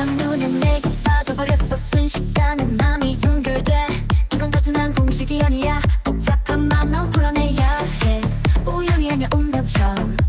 눈에 내게 빠져버렸어. 순식간에 맘이 연결돼 이건 단순한 공식이 아니야. 복잡한 만남 풀어내야 해. 우연이 아니야 운명처럼.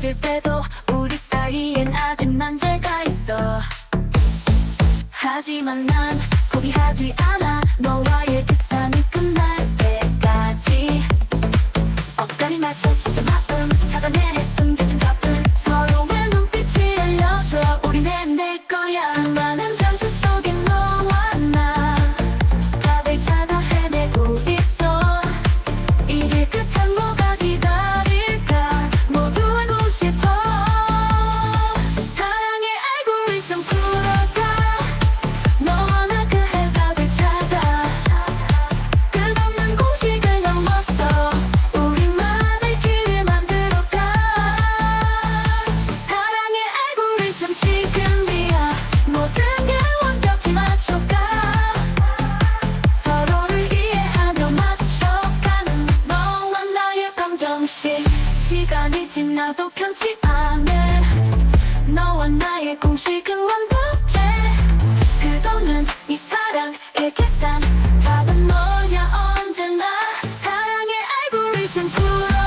느껴질 때도 우리 사이엔 아직 난제가 있어. 하지만 난 포기하지 않아. 너와의 그 싸움이 끝날 때까지. 엇갈린 말속 진짜 마음 찾아내 숨겨 지금 지금이야. 모든 게 완벽히 맞춰가. 서로를 이해하며 맞춰가는 너와 나의 방정식. 시간이 지나도 편치 않네 너와 나의 공식은 완벽해. 그동안 이 사랑의 계산 답은 뭐냐 언제나. 사랑의 알고리즘 풀어.